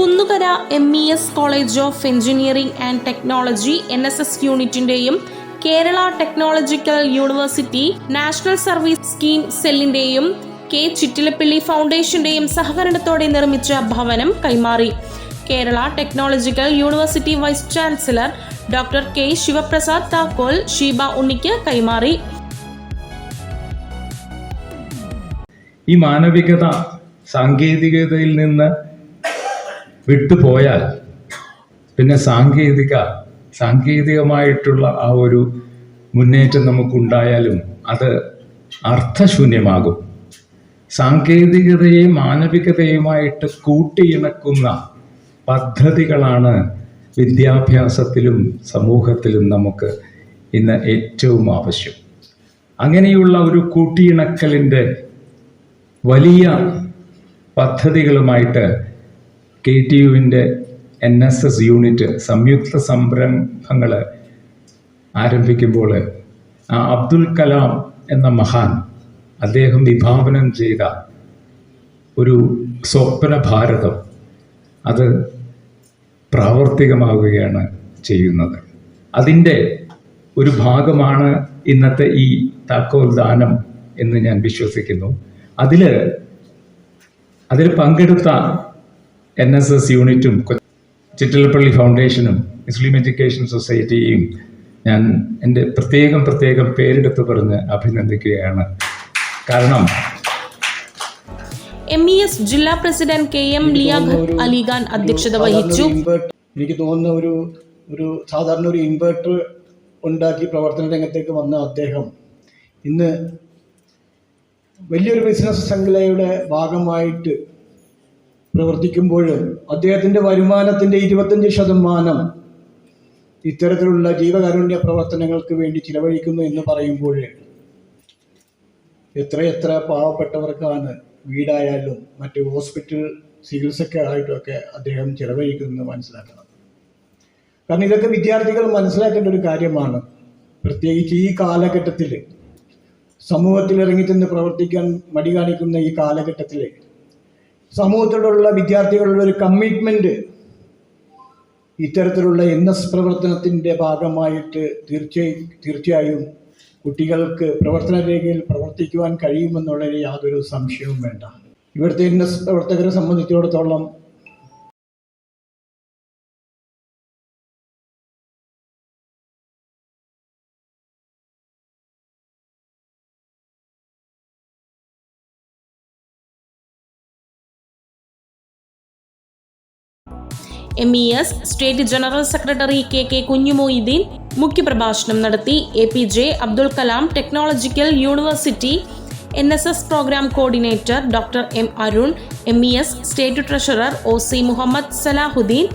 Kunnukara M E S college of engineering and technology N S S യൂണിറ്റിന്റെയും Kerala technological university national service scheme സെല്ലിന്റെയും K Chittilappilly ഫൗണ്ടേഷന്റെയും സഹകരണത്തോടെ നിർമ്മിച്ച ഭവനം കൈമാറി. Kerala technological university vice chancellor doctor K Sivaprasad താക്കോൽ ഷീബ ഉണ്ണിക്ക് കൈമാറി. ഈ മാനവികത സാങ്കേതികതയിൽ നിന്ന് വിട്ടുപോയാൽ പിന്നെ സാങ്കേതിക സാങ്കേതികമായിട്ടുള്ള ആ ഒരു മുന്നേറ്റം നമുക്കുണ്ടായാലും അത് അർത്ഥശൂന്യമാകും. സാങ്കേതികതയെ മാനവികതയുമായിട്ട് കൂട്ടിയിണക്കുന്ന പദ്ധതികളാണ് വിദ്യാഭ്യാസത്തിലും സമൂഹത്തിലും നമുക്ക് ഇന്ന് ഏറ്റവും ആവശ്യം. അങ്ങനെയുള്ള ഒരു കൂട്ടിയിണക്കലിന്റെ വലിയ പദ്ധതികളുമായിട്ട് കെ ടി യുവിന്റെ എൻ എസ് എസ് യൂണിറ്റ് സംയുക്ത സംരംഭങ്ങൾ ആരംഭിക്കുമ്പോൾ ആ അബ്ദുൽ കലാം എന്ന മഹാൻ അദ്ദേഹം വിഭാവനം ചെയ്ത ഒരു സ്വപ്ന ഭാരതം അത് പ്രാവർത്തികമാവുകയാണ് ചെയ്യുന്നത്. അതിന്റെ ഒരു ഭാഗമാണ് ഇന്നത്തെ ഈ താക്കോൽ ദാനം എന്ന് ഞാൻ വിശ്വസിക്കുന്നു. അതിൽ അതിൽ പങ്കെടുത്ത എൻ എസ് എസ് യൂണിറ്റും ചിറ്റിലപ്പള്ളി ഫൗണ്ടേഷനും മുസ്ലിം എഡ്യൂക്കേഷൻ സൊസൈറ്റിയും ഞാൻ എന്റെ പ്രത്യേകം പ്രത്യേകം പേരെടുത്ത് പറഞ്ഞ് അഭിനന്ദിക്കുകയാണ്. കാരണം എം ഇ എസ് ജില്ലാ president K M Liaquat Alikhan അധ്യക്ഷത വഹിച്ചു. എനിക്ക് തോന്നുന്ന ഒരു ഒരു സാധാരണ ഒരു ഇൻവേർട്ടർ ഉണ്ടാക്കി പ്രവർത്തന രംഗത്തേക്ക് വന്ന അദ്ദേഹം ഇന്ന് വലിയൊരു ബിസിനസ് ശൃംഖലയുടെ ഭാഗമായിട്ട് പ്രവർത്തിക്കുമ്പോഴും അദ്ദേഹത്തിന്റെ വരുമാനത്തിന്റെ ഇരുപത്തഞ്ച് ശതമാനം ഇത്തരത്തിലുള്ള ജീവകാരുണ്യ പ്രവർത്തനങ്ങൾക്ക് വേണ്ടി ചിലവഴിക്കുന്നു എന്ന് പറയുമ്പോൾ എത്രയെത്ര പാവപ്പെട്ടവർക്കാണ് വീടായാലും മറ്റ് ഹോസ്പിറ്റൽ ചികിത്സയ്ക്ക് ആയിട്ടുമൊക്കെ അദ്ദേഹം ചിലവഴിക്കുന്നത് മനസ്സിലാക്കണം. കാരണം ഇതൊക്കെ വിദ്യാർത്ഥികൾ മനസ്സിലാക്കേണ്ട ഒരു കാര്യമാണ്. പ്രത്യേകിച്ച് ഈ കാലഘട്ടത്തിൽ സമൂഹത്തിൽ ഇറങ്ങിച്ചെന്ന് പ്രവർത്തിക്കാൻ മടി കാണിക്കുന്ന ഈ കാലഘട്ടത്തിൽ സമൂഹത്തിലുള്ള വിദ്യാർത്ഥികളുടെ ഒരു കമ്മിറ്റ്മെന്റ് ഇത്തരത്തിലുള്ള എൻ എസ് പ്രവർത്തനത്തിന്റെ ഭാഗമായിട്ട് തീർച്ചയായും തീർച്ചയായും കുട്ടികൾക്ക് പ്രവർത്തന രേഖയിൽ പ്രവർത്തിക്കുവാൻ കഴിയുമെന്നുള്ളതിൽ യാതൊരു സംശയവും വേണ്ട. ഇവിടുത്തെ എൻ എസ് പ്രവർത്തകരെ സംബന്ധിച്ചിടത്തോളം M E S state general secretary K K Kunjumoideen മുഖ്യപ്രഭാഷണം നടത്തി. A P J Abdul Kalam technological university N S S programme coordinator doctor M Arun M E S state treasurer O C Muhammad Salahuddin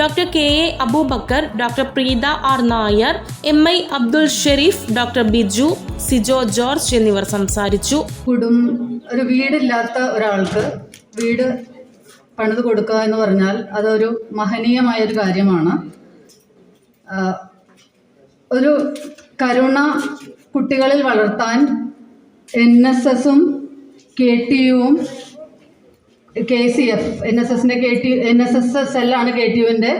doctor K A Abubakar doctor Preetha R Nair M I Abdul Sharif doctor Biju Sijo George എന്നിവർ സംസാരിച്ചു. കുടും ഒരു വീടില്ലാത്ത ഒരാൾക്ക് വീട് പണിത് കൊടുക്കുക എന്ന് പറഞ്ഞാൽ അതൊരു മഹനീയമായ ഒരു കാര്യമാണ് ഒരു കരുണ കുട്ടികളിൽ വളർത്താൻ എൻ എസ് എസും K T യുവും K C F N S എസിന്റെ K T N S S S സെല്ലാണ് K T യുവിന്റെ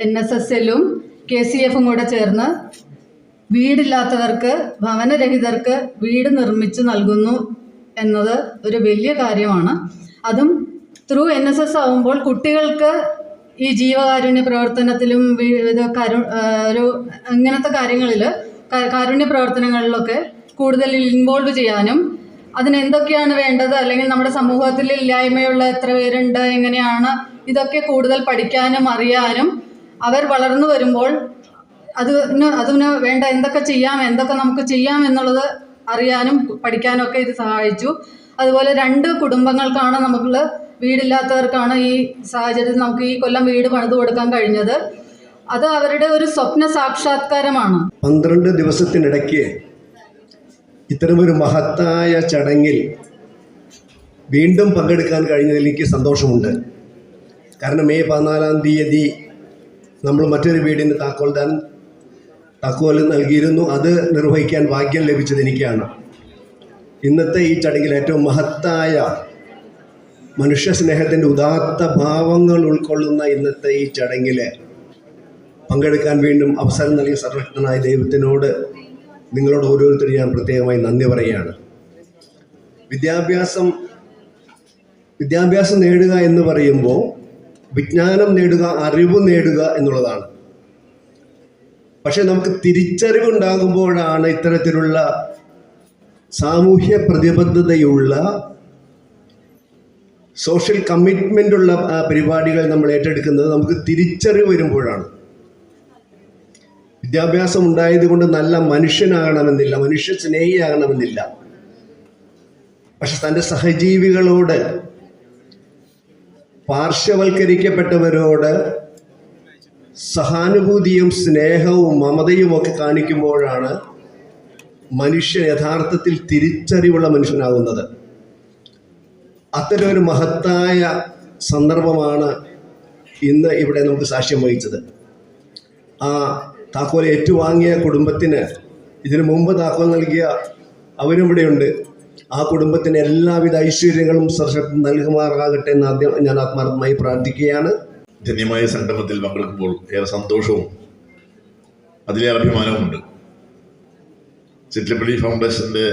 എൻ എസ് എസ് എല്ലും കെ സി എഫും കൂടെ ചേർന്ന് വീടില്ലാത്തവർക്ക് ഭവനരഹിതർക്ക് വീട് നിർമ്മിച്ച് നൽകുന്നു എന്നത് ഒരു വലിയ കാര്യമാണ്. അതും ത്രൂ എൻ എസ് എസ് ആവുമ്പോൾ കുട്ടികൾക്ക് ഈ ജീവകാരുണ്യ പ്രവർത്തനത്തിലും വിവിധ കരു ഒരു അങ്ങനത്തെ കാര്യങ്ങളിൽ കാരുണ്യ പ്രവർത്തനങ്ങളിലൊക്കെ കൂടുതൽ ഇൻവോൾവ് ചെയ്യാനും അതിന് എന്തൊക്കെയാണ് വേണ്ടത്? അല്ലെങ്കിൽ നമ്മുടെ സമൂഹത്തിൽ ഇല്ലായ്മയുള്ള എത്ര പേരുണ്ട്? എങ്ങനെയാണ്? ഇതൊക്കെ കൂടുതൽ പഠിക്കാനും അറിയാനും അവർ വളർന്നു വരുമ്പോൾ അതിന് അതിന് വേണ്ട എന്തൊക്കെ ചെയ്യാം? എന്തൊക്കെ നമുക്ക് ചെയ്യാം എന്നുള്ളത് അറിയാനും പഠിക്കാനും ഒക്കെ ഇത് സഹായിച്ചു. അതുപോലെ രണ്ട് കുടുംബങ്ങൾക്കാണ് നമുക്ക് വീടില്ലാത്തവർക്കാണ് ഈ സാഹചര്യത്തിൽ നമുക്ക് ഈ കൊല്ലം വീട് പണിത് കൊടുക്കാൻ കഴിഞ്ഞത്. അത് അവരുടെ ഒരു സ്വപ്ന സാക്ഷാത്കാരമാണ്. പന്ത്രണ്ട് ദിവസത്തിനിടയ്ക്ക് ഇത്തരമൊരു മഹത്തായ ചടങ്ങിൽ വീണ്ടും പങ്കെടുക്കാൻ കഴിഞ്ഞതിൽ എനിക്ക് സന്തോഷമുണ്ട്. കാരണം മെയ് പതിനാലാം തീയതി നമ്മൾ മറ്റൊരു വീടിന് താക്കോൽദാൻ താക്കോൽ നൽകിയിരുന്നു. അത് നിർവഹിക്കാൻ ഭാഗ്യം ലഭിച്ചത് എനിക്കാണ്. ഇന്നത്തെ ഈ ചടങ്ങിൽ ഏറ്റവും മഹത്തായ മനുഷ്യ സ്നേഹത്തിന്റെ ഉദാത്ത ഭാവങ്ങൾ ഉൾക്കൊള്ളുന്ന ഇന്നത്തെ ഈ ചടങ്ങിൽ പങ്കെടുക്കാൻ വീണ്ടും അവസരം നൽകിയ സർവശക്തനായ ദൈവത്തിനോട് നിങ്ങളോട് ഓരോരുത്തരും ഞാൻ പ്രത്യേകമായി നന്ദി പറയുകയാണ്. വിദ്യാഭ്യാസം വിദ്യാഭ്യാസം നേടുക എന്ന് പറയുമ്പോൾ വിജ്ഞാനം നേടുക അറിവ് നേടുക എന്നുള്ളതാണ്. പക്ഷെ നമുക്ക് തിരിച്ചറിവുണ്ടാകുമ്പോഴാണ് ഇത്തരത്തിലുള്ള സാമൂഹ്യ പ്രതിബദ്ധതയുള്ള സോഷ്യൽ കമ്മിറ്റ്മെന്റ് ഉള്ള പരിപാടികൾ നമ്മൾ ഏറ്റെടുക്കുന്നത് നമുക്ക് തിരിച്ചറിവ് വരുമ്പോഴാണ്. വിദ്യാഭ്യാസം ഉണ്ടായതുകൊണ്ട് നല്ല മനുഷ്യനാകണമെന്നില്ല മനുഷ്യ സ്നേഹിയാകണമെന്നില്ല. പക്ഷെ തന്റെ സഹജീവികളോട് പാർശ്വവൽക്കരിക്കപ്പെട്ടവരോട് സഹാനുഭൂതിയും സ്നേഹവും മമതയും ഒക്കെ കാണിക്കുമ്പോഴാണ് മനുഷ്യൻ യഥാർത്ഥത്തിൽ തിരിച്ചറിവുള്ള മനുഷ്യനാകുന്നത്. അത്തരം ഒരു മഹത്തായ സന്ദർഭമാണ് ഇന്ന് ഇവിടെ നമുക്ക് സാക്ഷ്യം വഹിച്ചത്. ആ താക്കോൽ ഏറ്റുവാങ്ങിയ കുടുംബത്തിന് ഇതിനു മുമ്പ് താക്കോൽ നൽകിയ അവരും ഇവിടെയുണ്ട്. ആ കുടുംബത്തിന് എല്ലാവിധ ഐശ്വര്യങ്ങളും സർശക്തി നൽകുമാറാകട്ടെ എന്ന് ആദ്യം ഞാൻ ആത്മാർത്ഥമായി പ്രാർത്ഥിക്കുകയാണ്. ധന്യമായ സംഗമത്തിൽ പങ്കെടുക്കുമ്പോൾ ഏറെ സന്തോഷവും അതിലേറെ അഭിമാനവുമുണ്ട്. ചിറ്റലപ്പള്ളി ഫൗണ്ടേഷന്റെ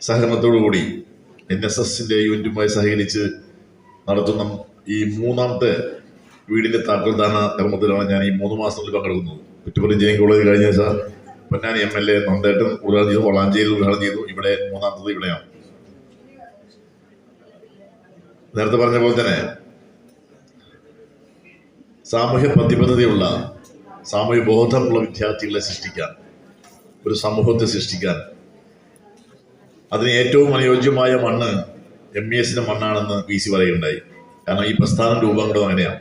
സഹകരണത്തോടുകൂടി എൻ എസ് എസിന്റെ യൂണിറ്റുമായി സഹകരിച്ച് നടത്തുന്ന ഈ മൂന്നാമത്തെ വീടിന്റെ താക്കോൽദാന കർമ്മത്തിലാണ് ഞാൻ ഈ മൂന്ന് മാസത്തിൽ പങ്കെടുക്കുന്നത്. കുറ്റപ്പുറം എഞ്ചിനീയറിംഗ് കോളേജ് കഴിഞ്ഞ ദിവസം Ponnani M L A Nandettan ഉദ്ഘാടനം ചെയ്തു വളാഞ്ചേരി ഉദ്ഘാടനം ചെയ്തു. ഇവിടെ മൂന്നാമത്തത് ഇവിടെയാണ്. നേരത്തെ പറഞ്ഞ പോലെ തന്നെ സാമൂഹ്യ പ്രതിബദ്ധതയുള്ള സാമൂഹ്യ ബോധമുള്ള വിദ്യാർത്ഥികളെ സൃഷ്ടിക്കാൻ ഒരു സമൂഹത്തെ സൃഷ്ടിക്കാൻ അതിന് ഏറ്റവും അനുയോജ്യമായ മണ്ണ് എം ഇ എസിന്റെ മണ്ണാണെന്ന് പി സി പറയുകയുണ്ടായി. കാരണം ഈ പ്രസ്ഥാനം രൂപം അങ്ങനെയാണ്.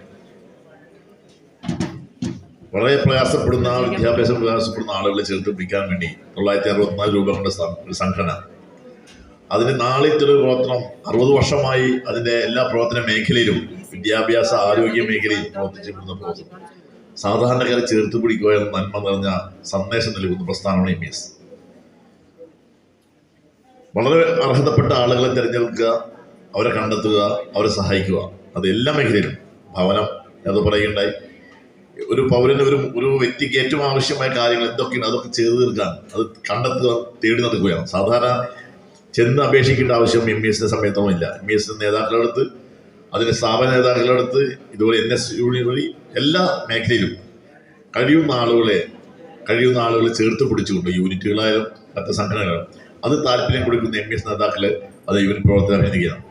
വളരെ പ്രയാസപ്പെടുന്ന വിദ്യാഭ്യാസം പ്രയാസപ്പെടുന്ന ആളുകളെ ചേർത്ത് പിടിക്കാൻ വേണ്ടി തൊള്ളായിരത്തി അറുപത്തിനാല് രൂപ കൊണ്ട് സംഘടന. അതിന് നാളിത്തൊരു പ്രവർത്തനം അറുപത് വർഷമായി അതിന്റെ എല്ലാ പ്രവർത്തന മേഖലയിലും വിദ്യാഭ്യാസ ആരോഗ്യ മേഖലയിൽ പ്രവർത്തിച്ചിരുന്ന പ്രവർത്തനം സാധാരണക്കാരെ ചേർത്ത് പിടിക്കുക എന്ന നന്മ നിറഞ്ഞ സന്ദേശം നൽകുന്ന പ്രസ്ഥാനമാണ് എം എസ് വളരെ അർഹതപ്പെട്ട ആളുകളെ തിരഞ്ഞെടുക്കുക അവരെ കണ്ടെത്തുക അവരെ സഹായിക്കുക. അത് എല്ലാ മേഖലയിലും. ഭവനം അത് പറയുകയുണ്ടായി. ഒരു പൗരന് ഒരു ഒരു വ്യക്തിക്ക് ഏറ്റവും ആവശ്യമായ കാര്യങ്ങൾ എന്തൊക്കെയാണ് അതൊക്കെ ചെയ്തു തീർക്കാൻ അത് കണ്ടെത്തുക തേടി നടക്കുകയാണ്. സാധാരണ ചെന്ന് അപേക്ഷിക്കേണ്ട ആവശ്യം എം എസിന്റെ സമയത്തോളം ഇല്ല. എം എസ് നേതാക്കളെടുത്ത് അതിന്റെ സ്ഥാപന നേതാക്കളെടുത്ത് ഇതുപോലെ എൻ എസ് യൂണിയൻ വഴി എല്ലാ മേഖലയിലും കഴിയുന്ന ആളുകളെ കഴിയുന്ന ആളുകളെ ചേർത്ത് പിടിച്ചുകൊണ്ട് യൂണിറ്റുകളായാലും മറ്റ് സംഘടനകളും അത് താല്പര്യം കൊടുക്കുന്ന എം എസ് നേതാക്കൾ അത് ഇവർ പ്രവർത്തനം അഭിനയിക്കുകയാണ്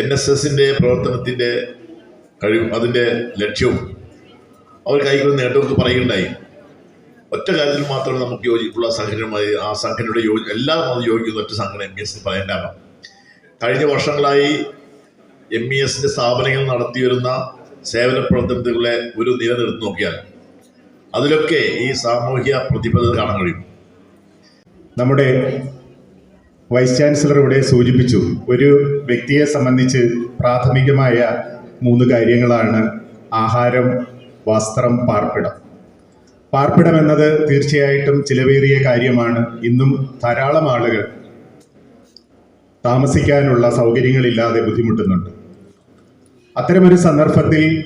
എൻ എസ് എസിന്റെ പ്രവർത്തനത്തിന്റെ കഴിവ് അതിന്റെ ലക്ഷ്യവും അവർ കൈകൊണ്ട് നേട്ടമൊക്കെ പറയുകയുണ്ടായി. ഒറ്റ കാര്യത്തിൽ മാത്രമേ നമുക്ക് യോജിപ്പുള്ള സംഘടനമായി ആ സംഘടനയുടെ യോജി എല്ലാം അത് യോജിക്കുന്ന ഒറ്റ സംഘടന എം ഇ എസ് പറയേണ്ടാകാം കഴിഞ്ഞ വർഷങ്ങളായി എം ഇ എസിന്റെ സ്ഥാപനങ്ങൾ നടത്തിവരുന്ന സേവന പ്രവർത്തനങ്ങളെ ഒരു നിലനിർത്തി നോക്കിയാൽ അതിലൊക്കെ ഈ സാമൂഹ്യ പ്രതിബദ്ധത കാണാൻ കഴിയും. നമ്മുടെ വൈസ് ചാൻസലർ ഇവിടെ സൂചിപ്പിച്ചു. ഒരു വ്യക്തിയെ സംബന്ധിച്ച് പ്രാഥമികമായ മൂന്ന് കാര്യങ്ങളാണ് ആഹാരം വസ്ത്രം പാർപ്പിടം. പാർപ്പിടം എന്നത് തീർച്ചയായിട്ടും ചിലവേറിയ കാര്യമാണ്. ഇന്നും ധാരാളം ആളുകൾ താമസിക്കാനുള്ള സൗകര്യങ്ങളില്ലാതെ ബുദ്ധിമുട്ടുന്നുണ്ട്. അത്തരമൊരു സന്ദർഭത്തിൽ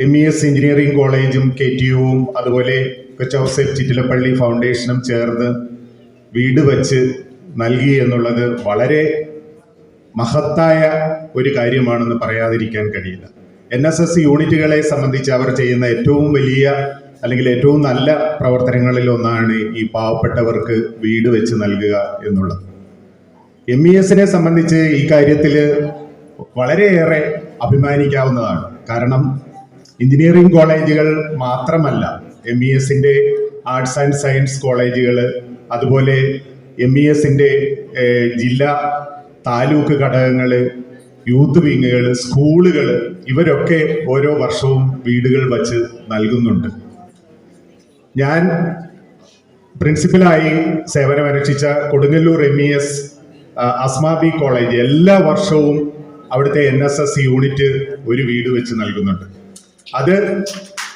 എം ഇ എസ് എഞ്ചിനീയറിംഗ് കോളേജും കെ ടി യുവും അതുപോലെ കൊച്ചൗസെറ്റ് ചിറ്റിലപ്പള്ളി ഫൗണ്ടേഷനും ചേർന്ന് വീട് വച്ച് നൽകി എന്നുള്ളത് വളരെ മഹത്തായ ഒരു കാര്യമാണെന്ന് പറയാതിരിക്കാൻ കഴിയില്ല. എൻ എസ് എസ് യൂണിറ്റുകളെ സംബന്ധിച്ച് അവർ ചെയ്യുന്ന ഏറ്റവും വലിയ അല്ലെങ്കിൽ ഏറ്റവും നല്ല പ്രവർത്തനങ്ങളിൽ ഒന്നാണ് ഈ പാവപ്പെട്ടവർക്ക് വീട് വെച്ച് നൽകുക എന്നുള്ളത്. എം ഇ എസിനെ സംബന്ധിച്ച് ഈ കാര്യത്തിൽ വളരെയേറെ അഭിമാനിക്കാവുന്നതാണ്. കാരണം എഞ്ചിനീയറിംഗ് കോളേജുകൾ മാത്രമല്ല എം ഇ എസിന്റെ ആർട്സ് ആൻഡ് സയൻസ് കോളേജുകൾ അതുപോലെ എം ഇ എസിന്റെ ജില്ലാ താലൂക്ക് ഘടകങ്ങൾ യൂത്ത് വിങ്ങുകൾ സ്കൂളുകൾ ഇവരൊക്കെ ഓരോ വർഷവും വീടുകൾ വച്ച് നൽകുന്നുണ്ട്. ഞാൻ പ്രിൻസിപ്പലായി സേവനമനുഷ്ഠിച്ച Kodungallur M E S Asmabi college എല്ലാ വർഷവും അവിടുത്തെ എൻ എസ് എസ് യൂണിറ്റ് ഒരു വീട് വെച്ച് നൽകുന്നുണ്ട്. അത്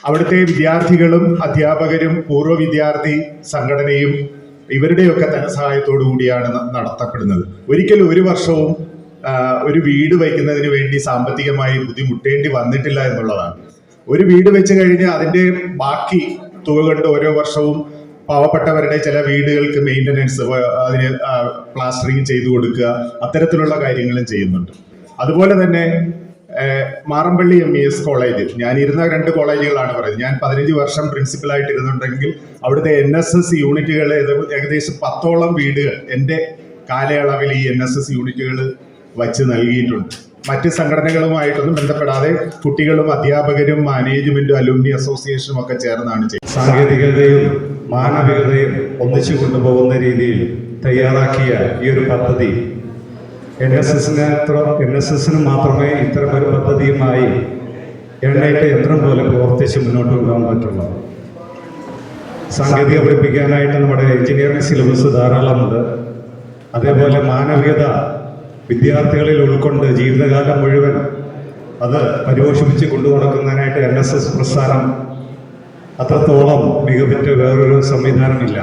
അവിടുത്തെ വിദ്യാർത്ഥികളും അധ്യാപകരും പൂർവ വിദ്യാർത്ഥി സംഘടനയും ഇവരുടെയൊക്കെ ധനസഹായത്തോടു കൂടിയാണ് നടത്തപ്പെടുന്നത്. ഒരിക്കലും ഒരു വർഷവും ഒരു വീട് വയ്ക്കുന്നതിന് വേണ്ടി സാമ്പത്തികമായി ബുദ്ധിമുട്ടേണ്ടി വന്നിട്ടില്ല എന്നുള്ളതാണ്. ഒരു വീട് വെച്ച് കഴിഞ്ഞ് അതിന്റെ ബാക്കി തുക കണ്ട് ഓരോ വർഷവും പാവപ്പെട്ടവരുടെ ചില വീടുകൾക്ക് മെയിന്റനൻസ് അതിന് പ്ലാസ്റ്ററിങ് ചെയ്തു കൊടുക്കുക അത്തരത്തിലുള്ള കാര്യങ്ങളും ചെയ്യുന്നുണ്ട്. അതുപോലെ തന്നെ Marampally M E S college ഇരുന്ന രണ്ട് കോളേജുകളാണ് പറയുന്നത്. ഞാൻ പതിനഞ്ച് വർഷം പ്രിൻസിപ്പലായിട്ട് ഇരുന്നുണ്ടെങ്കിൽ അവിടുത്തെ എൻ എസ് എസ് യൂണിറ്റുകൾ ഏകദേശം പത്തോളം വീടുകൾ എന്റെ കാലയളവിൽ ഈ എൻ എസ് എസ് യൂണിറ്റുകൾ വച്ച് നൽകിയിട്ടുണ്ട്. മറ്റ് സംഘടനകളുമായിട്ടൊന്നും ബന്ധപ്പെടാതെ കുട്ടികളും അധ്യാപകരും മാനേജ്മെന്റും അലുമിനി അസോസിയേഷനും ഒക്കെ ചേർന്നാണ് ചെയ്യുന്നത് സാങ്കേതികതയും മാനവികതയും ഒന്നിച്ചു കൊണ്ടുപോകുന്ന രീതിയിൽ തയ്യാറാക്കിയ ഈ ഒരു പദ്ധതി എൻ എസ് എസിന് എൻ എസ് എസിന് മാത്രമേ ഇത്തരമൊരു പദ്ധതിയുമായി എണ്ണയിട്ട യന്ത്രം പോലെ പ്രവർത്തിച്ച് മുന്നോട്ട് പോകാൻ പറ്റുള്ളൂ. സാങ്കേതിക പഠിപ്പിക്കാനായിട്ട് നമ്മുടെ എഞ്ചിനീയറിംഗ് സിലബസ് ധാരാളമുണ്ട്. അതേപോലെ മാനവികത വിദ്യാർത്ഥികളിൽ ഉൾക്കൊണ്ട് ജീവിതകാലം മുഴുവൻ അത് പരിപോഷിപ്പിച്ച് കൊണ്ടു നടക്കുന്നതിനായിട്ട് എൻ എസ് എസ് പ്രസ്ഥാനം അത്രത്തോളം മികവുറ്റ വേറൊരു സംവിധാനമില്ല.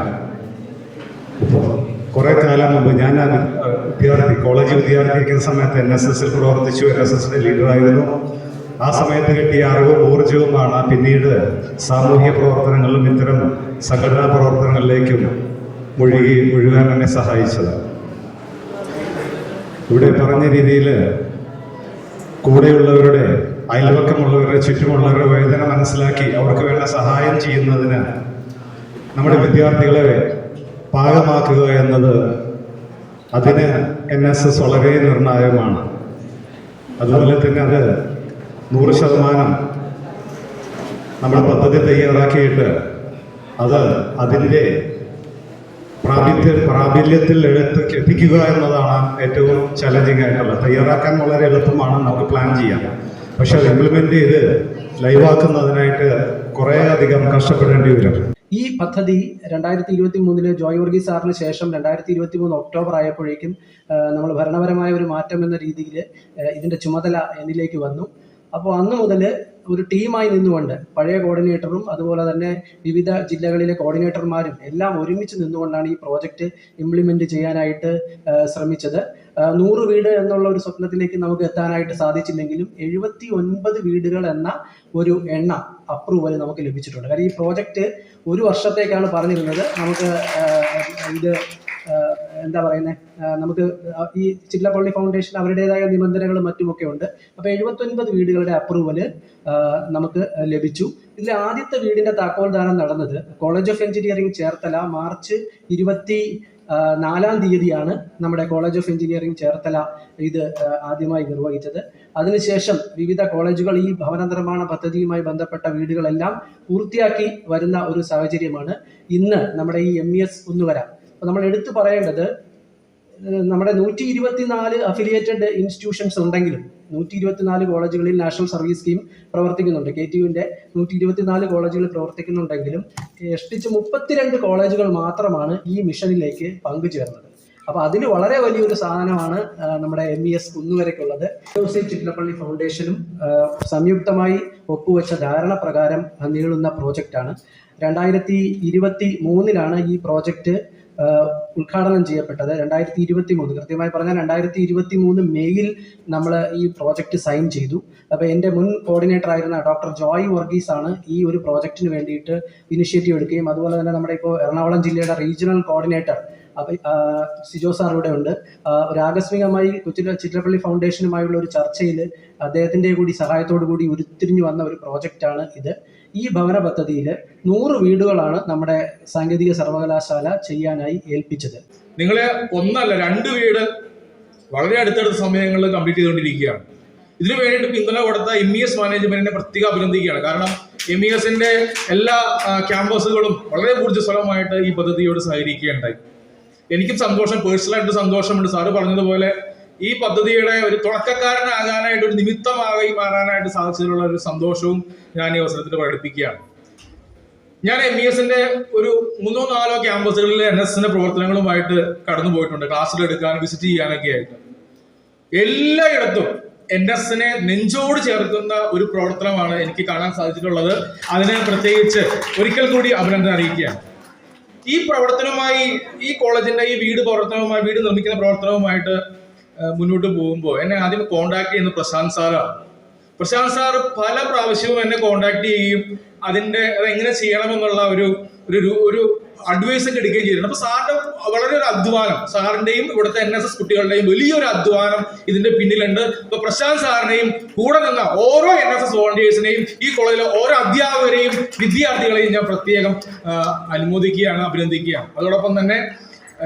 കുറേ കാലം മുമ്പ് ഞാൻ വിദ്യാർത്ഥി കോളേജ് വിദ്യാർത്ഥിയായിരിക്കുന്ന സമയത്ത് എൻ എസ് എസിൽ പ്രവർത്തിച്ചു. എൻ എസ് എസിന്റെ ലീഡറായിരുന്നു ആ സമയത്ത് കിട്ടിയ അറിവും ഊർജവുമാണ് പിന്നീട് സാമൂഹ്യ പ്രവർത്തനങ്ങളിലും ഇത്തരം സംഘടനാ പ്രവർത്തനങ്ങളിലേക്കും മുഴുകി മുഴുകാൻ എന്നെ സഹായിച്ചത്. ഇവിടെ പറഞ്ഞ രീതിയിൽ കൂടെയുള്ളവരുടെ അയൽവക്കമുള്ളവരുടെ ചുറ്റുമുള്ളവരുടെ വേദന മനസ്സിലാക്കി അവർക്ക് വേണ്ട സഹായം ചെയ്യുന്നതിന് നമ്മുടെ വിദ്യാർത്ഥികളെ പാകമാക്കുക എന്നത് അതിന് എൻ എസ് എസ് വളരെ നിർണായകമാണ്. അതുപോലെ തന്നെ അത് നൂറ് ശതമാനം നമ്മുടെ പദ്ധതി തയ്യാറാക്കിയിട്ട് അത് അതിന്റെ പ്രാബല്യ പ്രാബല്യത്തിൽ എടുത്ത് എത്തിക്കുക എന്നതാണ് ഏറ്റവും ചലഞ്ചിങ് ആയിട്ടുള്ളത്. തയ്യാറാക്കാൻ വളരെ എളുപ്പമാണ് നമുക്ക് പ്ലാൻ ചെയ്യാം പക്ഷെ അത് ഇംപ്ലിമെന്റ് ചെയ്ത് ലൈവാക്കുന്നതിനായിട്ട് കുറേ അധികം കഷ്ടപ്പെടേണ്ടി വരും. ഈ പദ്ധതി രണ്ടായിരത്തി ഇരുപത്തി മൂന്നിൽ ജോയ് വർഗീസ് സാറിന് ശേഷം രണ്ടായിരത്തി ഇരുപത്തി മൂന്ന് ഒക്ടോബർ ആയപ്പോഴേക്കും നമ്മൾ ഭരണപരമായ ഒരു മാറ്റം എന്ന രീതിയിൽ ഇതിന്റെ ചുമതല എന്നിലേക്ക് വന്നു. അപ്പോൾ അന്ന് മുതൽ ഒരു ടീമായി നിന്നുകൊണ്ട് പഴയ കോർഡിനേറ്ററും അതുപോലെ തന്നെ വിവിധ ജില്ലകളിലെ കോർഡിനേറ്റർമാരും എല്ലാം ഒരുമിച്ച് നിന്നുകൊണ്ടാണ് ഈ പ്രോജക്റ്റ് ഇംപ്ലിമെന്റ് ചെയ്യാനായിട്ട് ശ്രമിച്ചത്. നൂറ് വീട് എന്നുള്ള ഒരു സ്വപ്നത്തിലേക്ക് നമുക്ക് എത്താനായിട്ട് സാധിച്ചില്ലെങ്കിലും എഴുപത്തി ഒൻപത് വീടുകൾ എന്ന ഒരു എണ്ണ അപ്രൂവൽ നമുക്ക് ലഭിച്ചിട്ടുണ്ട്. കാരണം ഈ പ്രോജക്റ്റ് ഒരു വർഷത്തേക്കാണ് പറഞ്ഞിരുന്നത്. നമുക്ക് ഇത് എന്താ പറയുന്നത് നമുക്ക് ഈ ചില്ലപ്പള്ളി ഫൗണ്ടേഷൻ അവരുടേതായ നിബന്ധനകളും മറ്റുമൊക്കെ ഉണ്ട്. അപ്പോൾ എഴുപത്തൊൻപത് വീടുകളുടെ അപ്രൂവൽ നമുക്ക് ലഭിച്ചു. ഇതിൽ ആദ്യത്തെ വീടിന്റെ താക്കോൽദാനം നടന്നത് college of engineering Cherthala March ഇരുപത്തി നാലാം തീയതിയാണ് നമ്മുടെ കോളേജ് ഓഫ് എഞ്ചിനീയറിംഗ് ചേർത്തല ഇത് ആദ്യമായി നിർവഹിച്ചത്. അതിനുശേഷം വിവിധ കോളേജുകൾ ഈ ഭവന നിർമ്മാണ പദ്ധതിയുമായി ബന്ധപ്പെട്ട വീടുകളെല്ലാം പൂർത്തിയാക്കി വരുന്ന ഒരു സാഹചര്യമാണ്. ഇന്ന് നമ്മുടെ ഈ എം ഇ എസ് ഒന്നുവര അപ്പോൾ നമ്മൾ എടുത്തു പറയേണ്ടത് നമ്മുടെ നൂറ്റി ഇരുപത്തിനാല് അഫിലിയേറ്റഡ് ഇൻസ്റ്റിറ്റ്യൂഷൻസ് ഉണ്ടെങ്കിലും നൂറ്റി ഇരുപത്തിനാല് കോളേജുകളിൽ നാഷണൽ സർവീസ് സ്കീം പ്രവർത്തിക്കുന്നുണ്ട്. കെ ടി യുവിന്റെ നൂറ്റി ഇരുപത്തിനാല് കോളേജുകൾ പ്രവർത്തിക്കുന്നുണ്ടെങ്കിലും എഷ്ടിച്ച് മുപ്പത്തിരണ്ട് കോളേജുകൾ മാത്രമാണ് ഈ മിഷനിലേക്ക് പങ്കുചേർന്നത്. അപ്പോൾ അതിന് വളരെ വലിയൊരു സാധനമാണ് നമ്മുടെ എം ഇ എസ് കുന്നുവരയ്ക്കുള്ളത് ജോസഫ് ചിറ്റലപ്പള്ളി ഫൗണ്ടേഷനും സംയുക്തമായി ഒപ്പുവെച്ച ധാരണ പ്രകാരം നീളുന്ന പ്രോജക്റ്റാണ്. രണ്ടായിരത്തി ഇരുപത്തി മൂന്നിലാണ് ഈ പ്രോജക്റ്റ് ഉദ്ഘാടനം ചെയ്യപ്പെട്ടത്. രണ്ടായിരത്തി ഇരുപത്തി മൂന്ന് കൃത്യമായി പറഞ്ഞാൽ രണ്ടായിരത്തി ഇരുപത്തി മൂന്ന് മെയ്യിൽ നമ്മൾ ഈ പ്രോജക്റ്റ് സൈൻ ചെയ്തു. അപ്പോൾ എന്റെ മുൻ കോർഡിനേറ്റർ ആയിരുന്ന ഡോക്ടർ ജോയ് വർഗീസ് ആണ് ഈ ഒരു പ്രോജക്റ്റിന് വേണ്ടിയിട്ട് ഇനിഷ്യേറ്റീവ് എടുക്കുകയും അതുപോലെ തന്നെ നമ്മുടെ ഇപ്പോൾ എറണാകുളം ജില്ലയുടെ റീജിയണൽ കോർഡിനേറ്റർ അപ്പോൾ സിജോ സാർ ഇവിടെ ഉണ്ട്. ഒരു ആകസ്മികമായി കൊച്ചിലെ ചിത്രപ്പള്ളി ഫൗണ്ടേഷനുമായുള്ള ഒരു ചർച്ചയിൽ അദ്ദേഹത്തിന്റെ കൂടി സഹായത്തോടു കൂടി ഉരുത്തിരിഞ്ഞു വന്ന ഒരു പ്രോജക്റ്റ് ആണ് ഇത്. ഈ ഭവന പദ്ധതിയിൽ നൂറ് വീടുകളാണ് നമ്മുടെ സാങ്കേതിക സർവകലാശാല ചെയ്യാനായി ഏൽപ്പിച്ചത്. നിങ്ങളെ ഒന്നല്ല രണ്ട് വീട് വളരെ അടുത്തടുത്ത സമയങ്ങളിൽ കംപ്ലീറ്റ് ചെയ്തുകൊണ്ടിരിക്കുകയാണ്. ഇതിനു വേണ്ടിയിട്ട് പിന്തുണ കൊടുത്ത എം ഇ എസ് മാനേജ്മെന്റിനെ പ്രത്യേകം അഭിനന്ദിക്കുകയാണ്. കാരണം എം ഇ എസിന്റെ എല്ലാ ക്യാമ്പസുകളും വളരെ ഊർജസ്വലമായിട്ട് ഈ പദ്ധതിയോട് സഹകരിക്കുകയുണ്ടായി. എനിക്കും സന്തോഷം പേഴ്സണലായിട്ട് സന്തോഷമുണ്ട്. സാറ് പറഞ്ഞതുപോലെ ഈ പദ്ധതിയുടെ ഒരു തുടക്കക്കാരനാകാനായിട്ട് ഒരു നിമിത്തമായി മാറാനായിട്ട് സാധിച്ചതിലുള്ള ഒരു സന്തോഷവും ഞാൻ ഈ അവസരത്തിൽ പ്രകടിപ്പിക്കുകയാണ്. ഞാൻ എം ഇ എസിന്റെ ഒരു മൂന്നോ നാലോ ക്യാമ്പസുകളിൽ എൻ എസ് എസിന്റെ പ്രവർത്തനങ്ങളുമായിട്ട് കടന്നു പോയിട്ടുണ്ട് ക്ലാസ്സിൽ എടുക്കാൻ വിസിറ്റ് ചെയ്യാനൊക്കെ ആയിട്ട്. എല്ലായിടത്തും എൻ എസിനെ നെഞ്ചോട് ചേർക്കുന്ന ഒരു പ്രവർത്തനമാണ് എനിക്ക് കാണാൻ സാധിച്ചിട്ടുള്ളത്. അതിനെ പ്രത്യേകിച്ച് ഒരിക്കൽ കൂടി അഭിനന്ദനം അറിയിക്കുകയാണ്. ഈ പ്രവർത്തനവുമായി ഈ കോളേജിന്റെ ഈ വീട് പ്രവർത്തനവുമായി വീട് നിർമ്മിക്കുന്ന പ്രവർത്തനവുമായിട്ട് മുന്നോട്ട് പോകുമ്പോൾ എന്നെ ആദ്യം കോണ്ടാക്ട് ചെയ്യുന്നത് പ്രശാന്ത് സാറാണ് പ്രശാന്ത് സാർ പല പ്രാവശ്യവും എന്നെ കോണ്ടാക്ട് ചെയ്യുകയും അതിന്റെ അത് എങ്ങനെ ചെയ്യണമെന്നുള്ള ഒരു ഒരു- ഒരു അഡ്വൈസ് ഒക്കെ എടുക്കുകയും ചെയ്തിട്ടുണ്ട്. അപ്പൊ സാറിന്റെ വളരെ ഒരു അധ്വാനം. സാറിന്റെയും ഇവിടുത്തെ എൻ എസ് എസ് കുട്ടികളുടെയും വലിയൊരു അധ്വാനം ഇതിന്റെ പിന്നിലുണ്ട്. ഇപ്പൊ പ്രശാന്ത് സാറിനെയും കൂടെ നിന്ന ഓരോ എൻ എസ് എസ് വോളണ്ടിയേഴ്സിനെയും ഈ കോളേജിലെ ഓരോ അധ്യാപകരെയും വിദ്യാർത്ഥികളെയും ഞാൻ പ്രത്യേകം അനുമോദിക്കുകയാണ് അഭിനന്ദിക്കുകയാണ്. അതോടൊപ്പം തന്നെ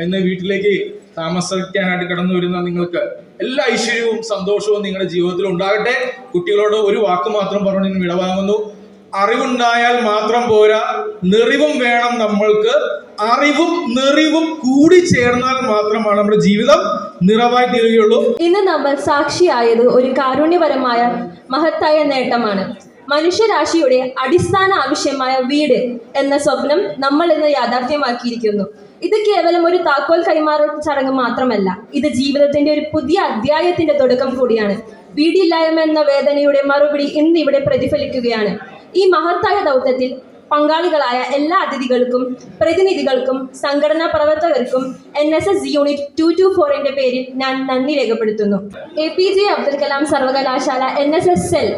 ഇന്ന് വീട്ടിലേക്ക് താമസിക്കാനായിട്ട് കടന്നു വരുന്ന നിങ്ങൾക്ക് എല്ലാ ഐശ്വര്യവും സന്തോഷവും നിങ്ങളുടെ ജീവിതത്തിൽ ഉണ്ടാകട്ടെ കുട്ടികളോട് ഒരു വാക്ക് മാത്രം പറഞ്ഞു ഞാൻ വിടവാങ്ങുന്നു. അറിവുണ്ടായാൽ മാത്രം പോരാ. നിറിവും വേണം നമ്മൾക്ക്. അറിവും നിറിവും കൂടി ചേർന്നാൽ മാത്രമാണ് നമ്മുടെ ജീവിതം നിറവായി തീരുകയുള്ളൂ. ഇന്ന് നമ്മൾ സാക്ഷിയായത് ഒരു കാരുണ്യപരമായ മഹത്തായ നേട്ടമാണ്. മനുഷ്യരാശിയുടെ അടിസ്ഥാന ആവശ്യമായ വീട് എന്ന സ്വപ്നം നമ്മൾ ഇന്ന് യാഥാർത്ഥ്യമാക്കിയിരിക്കുന്നു. ഇത് കേവലം ഒരു താക്കോൽ കൈമാറൽ ചടങ്ങ് മാത്രമല്ല ഇത് ജീവിതത്തിന്റെ ഒരു പുതിയ അധ്യായത്തിന്റെ തുടക്കം കൂടിയാണ്. വീടില്ലായ്മ എന്ന വേദനയുടെ മറുപടി ഇന്നിവിടെ പ്രതിഫലിക്കുകയാണ്. ഈ മഹത്തായ ദൗത്യത്തിൽ പങ്കാളികളായ എല്ലാ അതിഥികൾക്കും പ്രതിനിധികൾക്കും സംഘടനാ പ്രവർത്തകർക്കും N S S unit two two ഫോറിന്റെ പേരിൽ ഞാൻ നന്ദി രേഖപ്പെടുത്തുന്നു. A P J Abdul Kalam സർവകലാശാല എൻ എസ് എസ് എൽ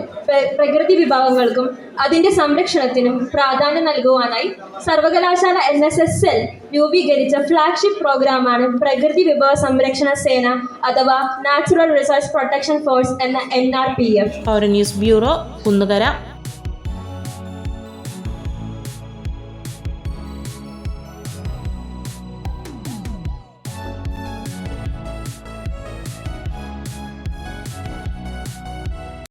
പ്രകൃതി വിഭാഗങ്ങൾക്കും അതിന്റെ സംരക്ഷണത്തിനും പ്രാധാന്യം നൽകുവാനായി സർവകലാശാല എൻ എസ് എസ് എൽ രൂപീകരിച്ച ഫ്ലാഗ്ഷിപ്പ് പ്രോഗ്രാമാണ് പ്രകൃതി വിഭവ സംരക്ഷണ സേന അഥവാ നാച്ചുറൽ റിസോഴ്സ് പ്രൊട്ടക്ഷൻ ഫോഴ്സ് എന്ന N R P F news bureau Kunnukara